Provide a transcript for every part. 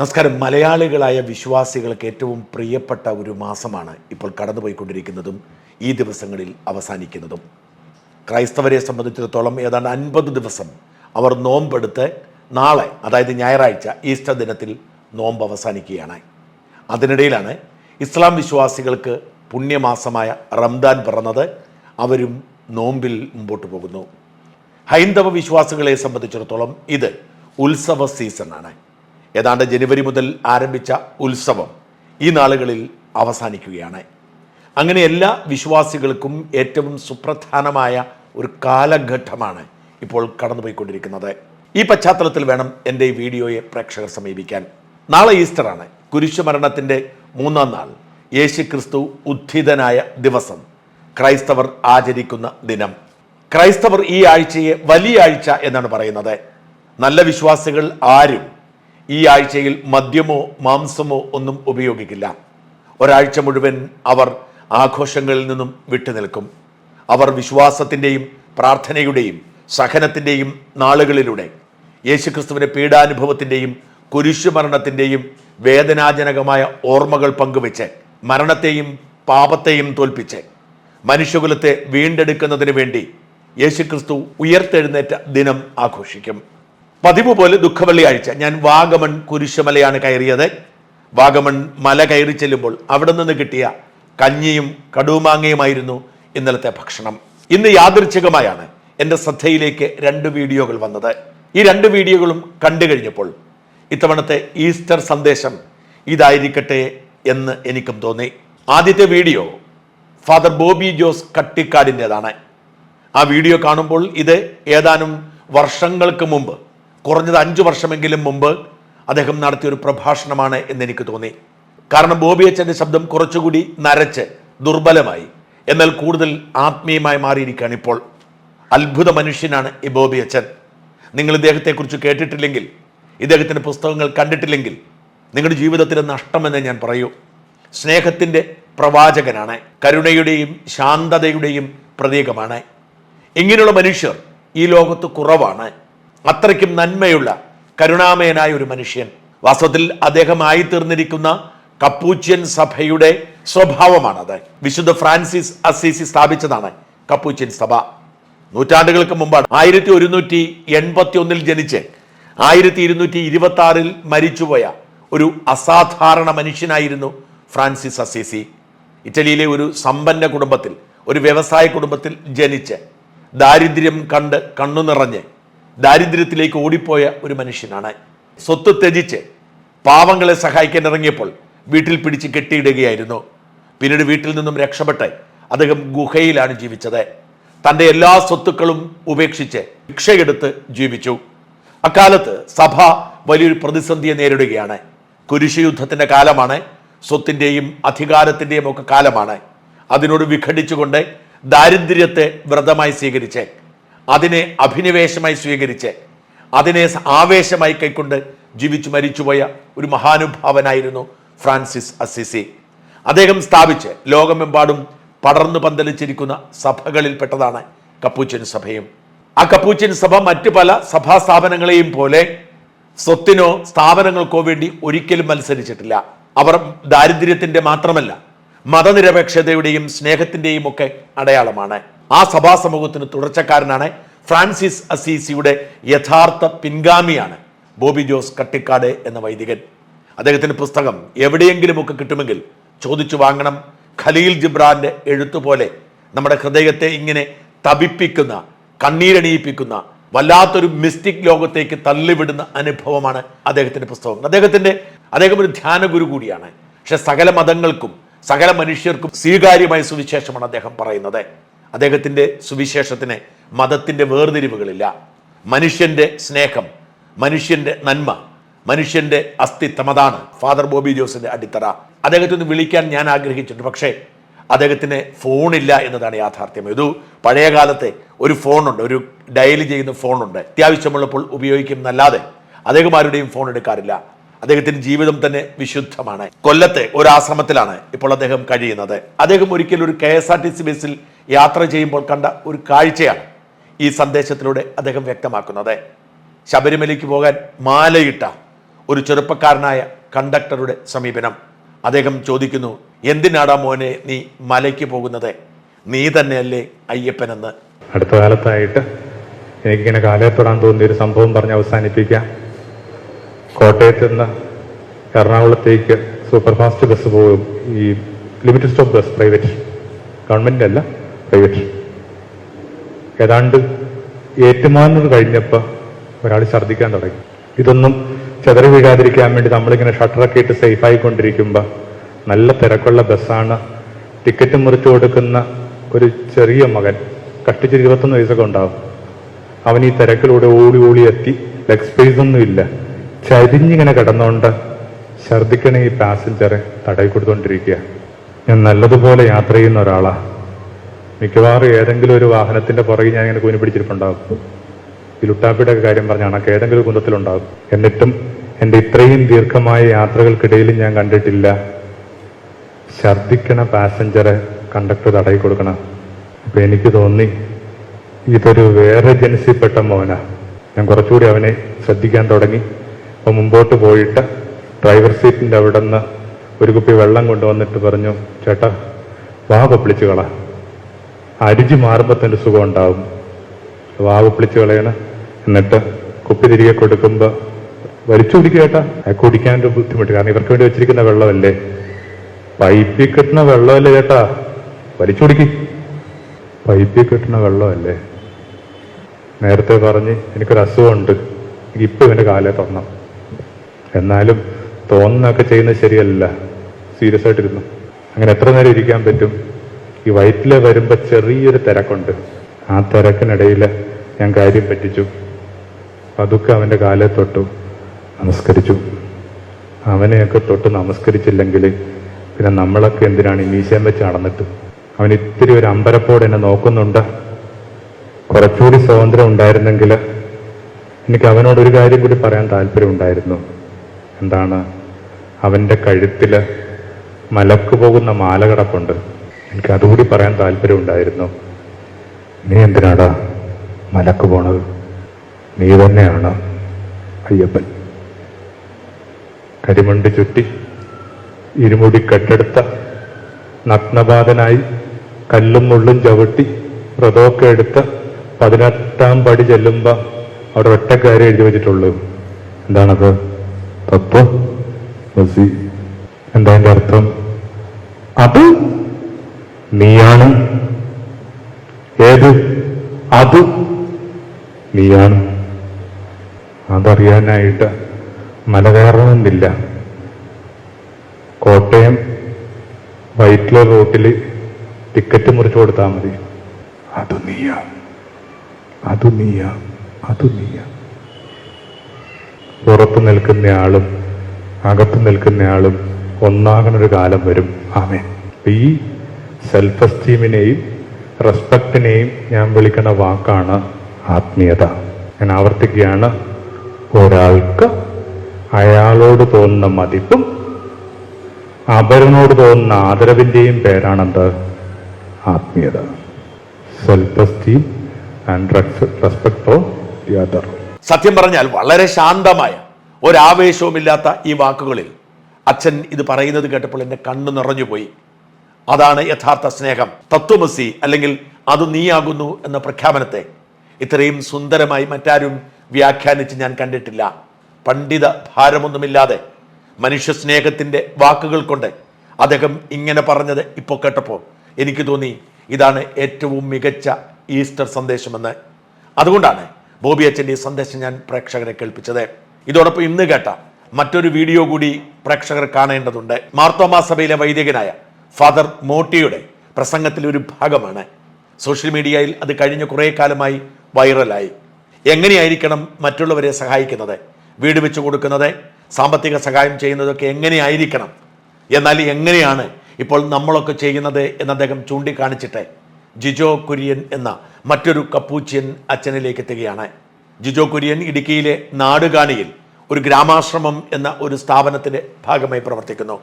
നമസ്കാരം. മലയാളികളായ വിശ്വാസികൾക്ക് ഏറ്റവും പ്രിയപ്പെട്ട ഒരു മാസമാണ് ഇപ്പോൾ കടന്നുപോയിക്കൊണ്ടിരിക്കുന്നതും ഈ ദിവസങ്ങളിൽ അവസാനിക്കുന്നതും. ക്രൈസ്തവരെ സംബന്ധിച്ചിടത്തോളം ഏതാണ്ട് അൻപത് ദിവസം അവർ നോമ്പെടുത്ത് നാളെ അതായത് ഞായറാഴ്ച ഈസ്റ്റർ ദിനത്തിൽ നോമ്പ് അവസാനിക്കുകയാണ്. അതിനിടയിലാണ് ഇസ്ലാം വിശ്വാസികൾക്ക് പുണ്യമാസമായ റംദാൻ പിറന്നത്. അവരും നോമ്പിൽ മുമ്പോട്ട് പോകുന്നു. ഹൈന്ദവ വിശ്വാസികളെ സംബന്ധിച്ചിടത്തോളം ഇത് ഉത്സവ സീസണാണ്. ഏതാണ്ട് ജനുവരി മുതൽ ആരംഭിച്ച ഉത്സവം ഈ നാളുകളിൽ അവസാനിക്കുകയാണ്. അങ്ങനെ എല്ലാ വിശ്വാസികൾക്കും ഏറ്റവും സുപ്രധാനമായ ഒരു കാലഘട്ടമാണ് ഇപ്പോൾ കടന്നുപോയിക്കൊണ്ടിരിക്കുന്നത്. ഈ പശ്ചാത്തലത്തിൽ വേണം എന്റെ ഈ വീഡിയോയെ പ്രേക്ഷകർ സമീപിക്കാൻ. നാളെ ഈസ്റ്ററാണ്. കുരിശുമരണത്തിന്റെ മൂന്നാം നാൾ. യേശു ക്രിസ്തു ഉദ്ധിതനായ ദിവസം. ക്രൈസ്തവർ ആചരിക്കുന്ന ദിനം. ക്രൈസ്തവർ ഈ ആഴ്ചയെ വലിയ ആഴ്ച എന്നാണ് പറയുന്നത്. നല്ല വിശ്വാസികൾ ആരും ഈ ആഴ്ചയിൽ മദ്യമോ മാംസമോ ഒന്നും ഉപയോഗിക്കില്ല. ഒരാഴ്ച മുഴുവൻ അവർ ആഘോഷങ്ങളിൽ നിന്നും വിട്ടുനിൽക്കും. അവർ വിശ്വാസത്തിന്റെയും പ്രാർത്ഥനയുടെയും സഹനത്തിന്റെയും നാളുകളിലൂടെ യേശുക്രിസ്തുവിന്റെ പീഡാനുഭവത്തിന്റെയും കുരിശുമരണത്തിന്റെയും വേദനാജനകമായ ഓർമ്മകൾ പങ്കുവെച്ച് മരണത്തെയും പാപത്തെയും തോൽപ്പിച്ച് മനുഷ്യകുലത്തെ വീണ്ടെടുക്കുന്നതിന് വേണ്ടി യേശുക്രിസ്തു ഉയർത്തെഴുന്നേറ്റ ദിനം ആഘോഷിക്കും. പതിവ് പോലെ ദുഃഖവെള്ളിയാഴ്ച ഞാൻ വാഗമൺ കുരിശുമലയാണ് കയറിയത്. വാഗമൺ മല കയറി ചെല്ലുമ്പോൾ അവിടെ നിന്ന് കിട്ടിയ കഞ്ഞിയും കടുമാങ്ങയുമായിരുന്നു ഇന്നലത്തെ ഭക്ഷണം. ഇന്ന് യാദൃച്ഛികമായാണ് എന്റെ ശ്രദ്ധയിലേക്ക് രണ്ട് വീഡിയോകൾ വന്നത്. ഈ രണ്ട് വീഡിയോകളും കണ്ടു കഴിഞ്ഞപ്പോൾ ഇത്തവണത്തെ ഈസ്റ്റർ സന്ദേശം ഇതായിരിക്കട്ടെ എന്ന് എനിക്കും തോന്നി. ആദ്യത്തെ വീഡിയോ ഫാദർ ബോബി ജോസ് കട്ടിക്കാടിന്റെതാണ്. ആ വീഡിയോ കാണുമ്പോൾ ഇത് ഏതാനും വർഷങ്ങൾക്ക് മുമ്പ് കുറഞ്ഞത് അഞ്ചു വർഷമെങ്കിലും മുമ്പ് അദ്ദേഹം നടത്തിയ ഒരു പ്രഭാഷണമാണ് എന്ന് എനിക്ക് തോന്നി. കാരണം ബോബി അച്ഛന്റെ ശബ്ദം കുറച്ചുകൂടി നരച്ച് ദുർബലമായി. എന്നാൽ കൂടുതൽ ആത്മീയമായി മാറിയിരിക്കുകയാണ് ഇപ്പോൾ. അത്ഭുത മനുഷ്യനാണ് ഈ ബോബി അച്ഛൻ. നിങ്ങൾ ഇദ്ദേഹത്തെക്കുറിച്ച് കേട്ടിട്ടില്ലെങ്കിൽ ഇദ്ദേഹത്തിന്റെ പുസ്തകങ്ങൾ കണ്ടിട്ടില്ലെങ്കിൽ നിങ്ങളുടെ ജീവിതത്തിലെ നഷ്ടമെന്ന് ഞാൻ പറയൂ. സ്നേഹത്തിന്റെ പ്രവാചകനാണ് കരുണയുടെയും ശാന്തതയുടെയും പ്രതീകമാണ്. ഇങ്ങനെയുള്ള മനുഷ്യർ ഈ ലോകത്ത് കുറവാണ്. അത്രയ്ക്കും നന്മയുള്ള കരുണാമയനായ ഒരു മനുഷ്യൻ. വാസ്തവത്തിൽ അദ്ദേഹമായി തീർന്നിരിക്കുന്ന കപ്പൂച്ചിയൻ സഭയുടെ സ്വഭാവമാണ് അത്. വിശുദ്ധ ഫ്രാൻസിസ് അസീസി സ്ഥാപിച്ചതാണ് കപ്പൂച്ചിയൻ സഭ. നൂറ്റാണ്ടുകൾക്ക് മുമ്പാണ് ആയിരത്തി ഒരുന്നൂറ്റി എൺപത്തി ഒന്നിൽ ജനിച്ച് ആയിരത്തി ഇരുന്നൂറ്റി ഇരുപത്തി ആറിൽ മരിച്ചുപോയ ഒരു അസാധാരണ മനുഷ്യനായിരുന്നു ഫ്രാൻസിസ് അസീസി. ഇറ്റലിയിലെ ഒരു സമ്പന്ന കുടുംബത്തിൽ ഒരു വ്യവസായ കുടുംബത്തിൽ ജനിച്ച് ദാരിദ്ര്യം കണ്ട് കണ്ണു നിറഞ്ഞ് ദാരിദ്ര്യത്തിലേക്ക് ഓടിപ്പോയ ഒരു മനുഷ്യനാണ്. സ്വത്ത് ത്യജിച്ച് പാവങ്ങളെ സഹായിക്കാൻ ഇറങ്ങിയപ്പോൾ വീട്ടിൽ പിടിച്ച് കെട്ടിയിടുകയായിരുന്നു. പിന്നീട് വീട്ടിൽ നിന്നും രക്ഷപ്പെട്ട് അദ്ദേഹം ഗുഹയിലാണ് ജീവിച്ചത്. തന്റെ എല്ലാ സ്വത്തുക്കളും ഉപേക്ഷിച്ച് ഭിക്ഷയെടുത്ത് ജീവിച്ചു. അക്കാലത്ത് സഭ വലിയൊരു പ്രതിസന്ധിയെ നേരിടുകയാണ്. കുരിശുയുദ്ധത്തിന്റെ കാലമാണ് സ്വത്തിന്റെയും അധികാരത്തിന്റെയും ഒക്കെ കാലമാണ്. അതിനോട് വിഘടിച്ചുകൊണ്ട് ദാരിദ്ര്യത്തെ വ്രതമായി സ്വീകരിച്ച് അതിനെ അഭിനിവേശമായി സ്വീകരിച്ച് അതിനെ ആവേശമായി കൈക്കൊണ്ട് ജീവിച്ചു മരിച്ചുപോയ ഒരു മഹാനുഭാവനായിരുന്നു ഫ്രാൻസിസ് അസിസി അദ്ദേഹം സ്ഥാപിച്ച് ലോകമെമ്പാടും പടർന്നു പന്തലിച്ചിരിക്കുന്ന സഭകളിൽപ്പെട്ടതാണ് കപ്പൂച്ചൻ സഭയും. ആ കപ്പൂച്ചൻ സഭ മറ്റു പല സഭാ സ്ഥാപനങ്ങളെയും പോലെ സ്വത്തിനോ സ്ഥാപനങ്ങൾക്കോ വേണ്ടി ഒരിക്കലും മത്സരിച്ചിട്ടില്ല. അവർ ദാരിദ്ര്യത്തിന്റെ മാത്രമല്ല മതനിരപേക്ഷതയുടെയും സ്നേഹത്തിന്റെയും ഒക്കെ അടയാളമാണ്. ആ സഭാ സമൂഹത്തിന് തുടർച്ചക്കാരനാണ് ഫ്രാൻസിസ് അസീസിയുടെ യഥാർത്ഥ പിൻഗാമിയാണ് ബോബി ജോസ് കട്ടിക്കാട് എന്ന വൈദികൻ. അദ്ദേഹത്തിന്റെ പുസ്തകം എവിടെയെങ്കിലുമൊക്കെ കിട്ടുമെങ്കിൽ ചോദിച്ചു വാങ്ങണം. ഖലീൽ ജിബ്രാന്റെ എഴുത്തുപോലെ നമ്മുടെ ഹൃദയത്തെ ഇങ്ങനെ തപിപ്പിക്കുന്ന കണ്ണീരണിയിപ്പിക്കുന്ന വല്ലാത്തൊരു മിസ്റ്റിക് ലോകത്തേക്ക് തള്ളിവിടുന്ന അനുഭവമാണ് അദ്ദേഹത്തിന്റെ പുസ്തകം. അദ്ദേഹത്തിന്റെ അദ്ദേഹം ഒരു ധ്യാനഗുരു കൂടിയാണ്. പക്ഷെ സകല മതങ്ങൾക്കും സകല മനുഷ്യർക്കും സ്വീകാര്യമായ സുവിശേഷമാണ് അദ്ദേഹം പറയുന്നത്. അദ്ദേഹത്തിന്റെ സുവിശേഷത്തിന് മതത്തിന്റെ വേർതിരിവുകളില്ല. മനുഷ്യന്റെ സ്നേഹം മനുഷ്യന്റെ നന്മ മനുഷ്യന്റെ അസ്തിത്വം അതാണ് ഫാദർ ബോബി ജോസിന്റെ അടിത്തറ. അദ്ദേഹത്തെ ഒന്ന് വിളിക്കാൻ ഞാൻ ആഗ്രഹിച്ചിട്ടുണ്ട്. പക്ഷേ അദ്ദേഹത്തിന് ഫോണില്ല എന്നതാണ് യാഥാർത്ഥ്യം. ഇത് പഴയ കാലത്തെ ഒരു ഫോണുണ്ട്. ഒരു ഡയൽ ചെയ്യുന്ന ഫോണുണ്ട്. അത്യാവശ്യമുള്ളപ്പോൾ ഉപയോഗിക്കുന്നല്ലാതെ അദ്ദേഹം ആരുടെയും ഫോൺ എടുക്കാറില്ല. അദ്ദേഹത്തിന്റെ ജീവിതം തന്നെ വിശുദ്ധമാണ്. കൊല്ലത്തെ ഒരു ആശ്രമത്തിലാണ് ഇപ്പോൾ അദ്ദേഹം കഴിയുന്നത്. അദ്ദേഹം ഒരിക്കലും ഒരു K S R T C ബസ്സിൽ യാത്ര ചെയ്യുമ്പോൾ കണ്ട ഒരു കാഴ്ചയാണ് ഈ സന്ദേശത്തിലൂടെ അദ്ദേഹം വ്യക്തമാക്കുന്നത്. ശബരിമലയ്ക്ക് പോകാൻ മാലയിട്ട ഒരു ചെറുപ്പക്കാരനായ കണ്ടക്ടറുടെ സമീപനം. അദ്ദേഹം ചോദിക്കുന്നു എന്തിനാടാ മോനെ നീ മലയ്ക്ക് പോകുന്നത്? നീ തന്നെയല്ലേ അയ്യപ്പനെന്ന്? അടുത്ത കാലത്തായിട്ട് എനിക്കിങ്ങനെ കാലത്തൊടാൻ തോന്നിയ ഒരു സംഭവം പറഞ്ഞ് അവസാനിപ്പിക്കാം. കോട്ടയത്ത് നിന്ന് എറണാകുളത്തേക്ക് സൂപ്പർഫാസ്റ്റ് ബസ് പോകും. ഈ limited stop bus private. Government അല്ല പ്രൈവറ്റ്. ഏതാണ്ട് ഏറ്റുമാനൂർ കഴിഞ്ഞപ്പോൾ ഒരാൾ ഛർദ്ദിക്കാൻ തുടങ്ങി. ഇതൊന്നും ചെതറി വീഴാതിരിക്കാൻ വേണ്ടി നമ്മളിങ്ങനെ ഷട്ടറൊക്കെ ഇട്ട് സേഫ് കൊണ്ടിരിക്കുമ്പോൾ നല്ല തിരക്കുള്ള ബസ്സാണ് ടിക്കറ്റ് മുറിച്ചു കൊടുക്കുന്ന ഒരു ചെറിയ മകൻ കഷ്ടിച്ച് ഇരുപത്തൊന്ന് വയസ്സൊക്കെ ഉണ്ടാവും. അവൻ ഈ തിരക്കിലൂടെ ഓടി ഓടി എത്തി ലെഗ് സ്പേസ് ഒന്നും ഇല്ല ചരിഞ്ഞിങ്ങനെ കിടന്നുകൊണ്ട് ഛർദിക്കണ ഈ പാസഞ്ചറെ തടയി കൊടുത്തോണ്ടിരിക്കുക ഞാൻ നല്ലതുപോലെ യാത്ര ചെയ്യുന്ന ഒരാളാണ് മിക്കവാറും ഏതെങ്കിലും ഒരു വാഹനത്തിന്റെ പുറകെ ഞാൻ ഇങ്ങനെ കൂനി പിടിച്ചിരിപ്പുണ്ടാവും. ഈ ലുട്ടാപ്പിയുടെ കാര്യം പറഞ്ഞ കണക്ക് ഏതെങ്കിലും കുന്തത്തിലുണ്ടാവും. എന്നിട്ടും എന്റെ ഇത്രയും ദീർഘമായ യാത്രകൾക്കിടയിൽ ഞാൻ കണ്ടിട്ടില്ല. ഛർദിക്കണ പാസഞ്ചറെ കണ്ടക്ടർ തടയി കൊടുക്കണം. അപ്പൊ എനിക്ക് തോന്നി ഇതൊരു വേറെ ജനസിൽപ്പെട്ട മോന. ഞാൻ കുറച്ചുകൂടി അവനെ ശ്രദ്ധിക്കാൻ തുടങ്ങി. അപ്പൊ മുമ്പോട്ട് പോയിട്ട് ഡ്രൈവർ സീറ്റിന്റെ അവിടെ നിന്ന് ഒരു കുപ്പി വെള്ളം കൊണ്ടുവന്നിട്ട് പറഞ്ഞു ചേട്ടാ വാ പൊപ്പിളിച്ച് കള അരിജ് മാറുമ്പോൾ തന്നെ സുഖം ഉണ്ടാവും. വാ പൊപ്പിളിച്ച് കളയണ. എന്നിട്ട് കുപ്പി തിരികെ കൊടുക്കുമ്പോൾ വലിച്ചു കുടിക്കുക അത് കുടിക്കാനൊരു ബുദ്ധിമുട്ട് കാരണം ഇവർക്ക് വേണ്ടി വെച്ചിരിക്കുന്ന വെള്ളമല്ലേ. പൈപ്പിൽ കിട്ടുന്ന വെള്ളമല്ലേ ചേട്ടാ? വലിച്ചു കുടിക്ക്. പൈപ്പിൽ കിട്ടുന്ന വെള്ളമല്ലേ? നേരത്തെ പറഞ്ഞ് എനിക്കൊരു അസുഖമുണ്ട് എനിക്ക് ഇപ്പൊ ഇവന്റെ കാലേ തുറണം എന്നാലും തോന്നുന്നൊക്കെ ചെയ്യുന്നത് ശരിയല്ല. സീരിയസ് ആയിട്ടിരുന്നു. അങ്ങനെ എത്ര നേരം ഇരിക്കാൻ പറ്റും? ഈ വയറ്റിൽ വരുമ്പോ ചെറിയൊരു തിരക്കുണ്ട്. ആ തിരക്കിനിടയിൽ ഞാൻ കാര്യം പറ്റിച്ചു. പതുക്കെ അവന്റെ കാലെ തൊട്ടു. നമസ്കരിച്ചു. അവനെയൊക്കെ തൊട്ട് നമസ്കരിച്ചില്ലെങ്കിൽ പിന്നെ നമ്മളൊക്കെ എന്തിനാണ് ഈ മീശയം വെച്ച് നടന്നിട്ട്? അവൻ ഇത്തിരി ഒരു അമ്പരപ്പോടെ എന്നെ നോക്കുന്നുണ്ട്. കുറച്ചുകൂടി സ്വാതന്ത്ര്യം ഉണ്ടായിരുന്നെങ്കിൽ എനിക്ക് അവനോട് ഒരു കാര്യം കൂടി പറയാൻ താല്പര്യം ഉണ്ടായിരുന്നു എന്താണ്? അവന്റെ കഴുത്തിൽ മലക്ക് പോകുന്ന മാല കിടപ്പുണ്ട് എനിക്ക് അതുകൂടി പറയാൻ താല്പര്യം ഉണ്ടായിരുന്നു നീ എന്തിനാടാ മലക്ക് പോണത്? നീ തന്നെയാണ് അയ്യപ്പൻ. കരിമണ്ട് ചുറ്റി ഇരുമുടി കെട്ടെടുത്ത നഗ്നപാതനായി കല്ലും മുള്ളും ചവിട്ടി വ്രതമൊക്കെ എടുത്ത് പതിനെട്ടാം പടി ചെല്ലുമ്പോ അവിടെ ഒറ്റക്കാര്യം എഴുതി വെച്ചിട്ടുള്ളൂ. എന്താണത്? തത്വ എന്താ അതിന്റെ അർത്ഥം? അത് നീയാണ്. ഏത്? അത് നീയാണ്. അതറിയാനായിട്ട് മല കയറണമെന്നില്ല കോട്ടയം വൈറ്റ്ല റോട്ടിൽ ടിക്കറ്റ് മുറിച്ചു കൊടുത്താൽ മതി. അത് നീയാ അത് നീയാ അത് നീയ പുറത്ത് നിൽക്കുന്നയാളും അകത്ത് നിൽക്കുന്നയാളും ഒന്നാകണൊരു കാലം വരും. ആമേ ഈ സെൽഫ് എസ്റ്റീമിനെയും റെസ്പെക്റ്റിനെയും ഞാൻ വിളിക്കുന്ന വാക്കാണ് ആത്മീയത. ഞാൻ ആവർത്തിക്കുകയാണ്. ഒരാൾക്ക് അയാളോട് തോന്നുന്ന മതിപ്പും അപരനോട് തോന്നുന്ന ആദരവിന്റെയും പേരാണെന്ത്? ആത്മീയത. Self esteem and respect for the other സത്യം പറഞ്ഞാൽ വളരെ ശാന്തമായ ഒരാവേശവുമില്ലാത്ത ഈ വാക്കുകളിൽ അച്ഛൻ ഇത് പറയുന്നത് കേട്ടപ്പോൾ എന്റെ കണ്ണു നിറഞ്ഞുപോയി. അതാണ് യഥാർത്ഥ സ്നേഹം. തത്വമസി അല്ലെങ്കിൽ അത് നീയാകുന്നു എന്ന പ്രഖ്യാപനത്തെ ഇത്രയും സുന്ദരമായി മറ്റാരും വ്യാഖ്യാനിച്ച് ഞാൻ കണ്ടിട്ടില്ല. പണ്ഡിത ഭാരമൊന്നുമില്ലാതെ മനുഷ്യ സ്നേഹത്തിന്റെ വാക്കുകൾ കൊണ്ട് അദ്ദേഹം ഇങ്ങനെ പറഞ്ഞത് ഇപ്പോൾ കേട്ടപ്പോൾ എനിക്ക് തോന്നി ഇതാണ് ഏറ്റവും മികച്ച ഈസ്റ്റർ സന്ദേശമെന്ന്. അതുകൊണ്ടാണ് ബോബി അച്ഛന്റെ ഈ സന്ദേശം ഞാൻ പ്രേക്ഷകരെ കേൾപ്പിച്ചത്. ഇതോടൊപ്പം ഇന്ന് കേട്ട മറ്റൊരു വീഡിയോ കൂടി പ്രേക്ഷകർ കാണേണ്ടതുണ്ട്. മാർത്തോമാ സഭയിലെ വൈദികനായ ഫാദർ മോട്ടിയുടെ പ്രസംഗത്തിലെ ഒരു ഭാഗമാണ്. സോഷ്യൽ മീഡിയയിൽ അത് കഴിഞ്ഞ കുറേ കാലമായി വൈറലായി. എങ്ങനെയായിരിക്കണം മറ്റുള്ളവരെ സഹായിക്കുന്നത്? വീട് വെച്ച് കൊടുക്കുന്നത് സാമ്പത്തിക സഹായം ചെയ്യുന്നതൊക്കെ എങ്ങനെയായിരിക്കണം? എന്നാൽ എങ്ങനെയാണ് ഇപ്പോൾ നമ്മളൊക്കെ ചെയ്യുന്നത് എന്ന് അദ്ദേഹം ചൂണ്ടിക്കാണിച്ചിട്ട് ജിജോ കുര്യൻ എന്ന മറ്റൊരു കപ്പൂച്ചിയൻ അച്ഛനിലേക്ക് എത്തുകയാണ് ജിജോ കുര്യൻ ഇടുക്കിയിലെ നാടുകാണിയിൽ ഒരു ഗ്രാമാശ്രമം എന്ന ഒരു സ്ഥാപനത്തിന്റെ ഭാഗമായി പ്രവർത്തിക്കുന്നു.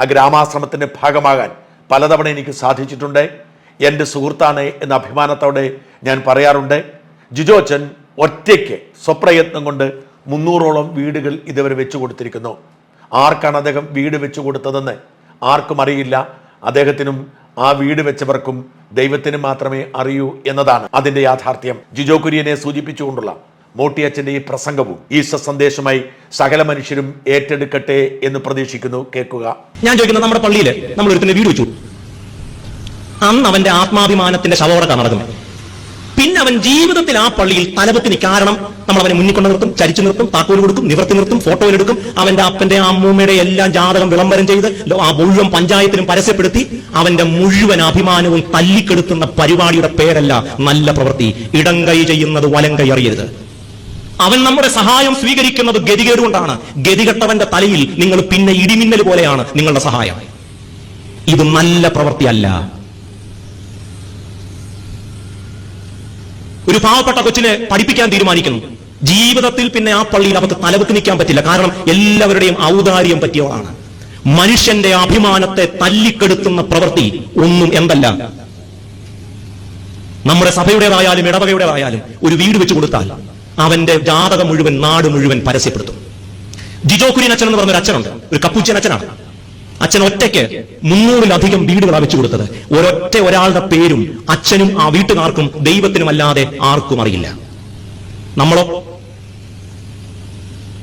ആ ഗ്രാമാശ്രമത്തിന്റെ ഭാഗമാകാൻ പലതവണ എനിക്ക് സാധിച്ചിട്ടുണ്ട്. എന്റെ സുഹൃത്താണ് എന്ന അഭിമാനത്തോടെ ഞാൻ പറയാറുണ്ട്. ജിജോ അച്ഛൻ ഒറ്റയ്ക്ക് സ്വപ്രയത്നം കൊണ്ട് മുന്നൂറോളം വീടുകൾ ഇതുവരെ വെച്ചു കൊടുത്തിരിക്കുന്നു. ആർക്കാണ് അദ്ദേഹം വീട് വെച്ചു കൊടുത്തതെന്ന് ആർക്കും അറിയില്ല. അദ്ദേഹത്തിനും ആ വീട് വെച്ചവർക്കും ദൈവത്തിന് മാത്രമേ അറിയൂ എന്നതാണ് അതിന്റെ യാഥാർത്ഥ്യം. ജിജോ കുര്യനെ സൂചിപ്പിച്ചുകൊണ്ടുള്ള മോട്ടിയച്ചന്റെ ഈ പ്രസംഗവും ഈശ്വർ സന്ദേശമായി സകല മനുഷ്യരും ഏറ്റെടുക്കട്ടെ എന്ന് പ്രതീക്ഷിക്കുന്നു. കേൾക്കുക. ഞാൻ ചോദിക്കുന്നത് നമ്മുടെ പള്ളിയിൽ നമ്മൾ ഒരു വീട് വെച്ചു. അന്ന് അവന്റെ ആത്മാഭിമാനത്തിന്റെ ശവോടക്കാണ് നടക്കുന്നത് പിന്നെ അവൻ ജീവിതത്തിൽ ആ പള്ളിയിൽ തലപത്തിന് കാരണം നമ്മൾ അവനെ മുന്നിൽ കൊണ്ടു നിർത്തും ചരിച്ചു നിർത്തും താക്കോൽ കൊടുക്കും നിവർത്തി നിർത്തും ഫോട്ടോയിലെടുക്കും അവന്റെ അപ്പന്റെ അമ്മൂമ്മയുടെ എല്ലാം ജാതകം വിളംബരം ചെയ്ത് ആ മുഴുവൻ പഞ്ചായത്തിനും പരസ്യപ്പെടുത്തി അവന്റെ മുഴുവൻ അഭിമാനവും തല്ലിക്കെടുത്തുന്ന പരിപാടിയുടെ പേരല്ല നല്ല പ്രവൃത്തി. ഇടം കൈ ചെയ്യുന്നത് വലം കൈ അറിയരുത്. അവൻ നമ്മുടെ സഹായം സ്വീകരിക്കുന്നത് ഗതികേടുകൊണ്ടാണ്. ഗതികെട്ടവന്റെ തലയിൽ നിങ്ങൾ പിന്നെ ഇടിമിന്നൽ പോലെയാണ് നിങ്ങളുടെ സഹായം. ഇത് നല്ല പ്രവൃത്തിയല്ല. ഒരു പാവപ്പെട്ട കൊച്ചിനെ പഠിപ്പിക്കാൻ തീരുമാനിക്കുന്നു. ജീവിതത്തിൽ പിന്നെ ആ പള്ളിയിൽ അവർക്ക് തലവെക്ക് നിൽക്കാൻ പറ്റില്ല. കാരണം എല്ലാവരുടെയും ഔദാര്യം പറ്റിയവളാണ്. മനുഷ്യന്റെ അഭിമാനത്തെ തല്ലിക്കെടുത്തുന്ന പ്രവൃത്തി ഒന്നും എന്തല്ല. നമ്മുടെ സഭയുടേതായാലും ഇടവകയുടേതായാലും ഒരു വീട് വെച്ച് കൊടുത്താൽ അവന്റെ ജാതകം മുഴുവൻ നാട് മുഴുവൻ പരസ്യപ്പെടുത്തും. ജിജോ കുര്യൻ അച്ഛൻ എന്ന് പറഞ്ഞൊരു അച്ഛനുണ്ട്. ഒരു കപ്പൂച്ചൻ അച്ഛനാണ്. അച്ഛൻ ഒറ്റയ്ക്ക് മുന്നൂറിലധികം വീടുകൾ വെച്ചു കൊടുത്തത്. ഒരൊറ്റ ഒരാളുടെ പേരും അച്ഛനും ആ വീട്ടുകാർക്കും ദൈവത്തിനുമല്ലാതെ ആർക്കും അറിയില്ല. നമ്മളോ?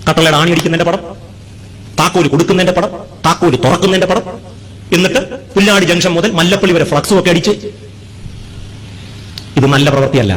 കട്ടളയുടെ ആണി അടിക്കുന്നതിന്റെ പടം? താക്കോൽ കൊടുക്കുന്നതിന്റെ പടം? താക്കോൽ തുറക്കുന്നതിന്റെ പടം? എന്നിട്ട് പുല്ലാടി ജംഗ്ഷൻ മുതൽ മല്ലപ്പള്ളി വരെ ഫ്ലക്സും ഒക്കെ അടിച്ച്. ഇത് നല്ല പ്രവൃത്തിയല്ല.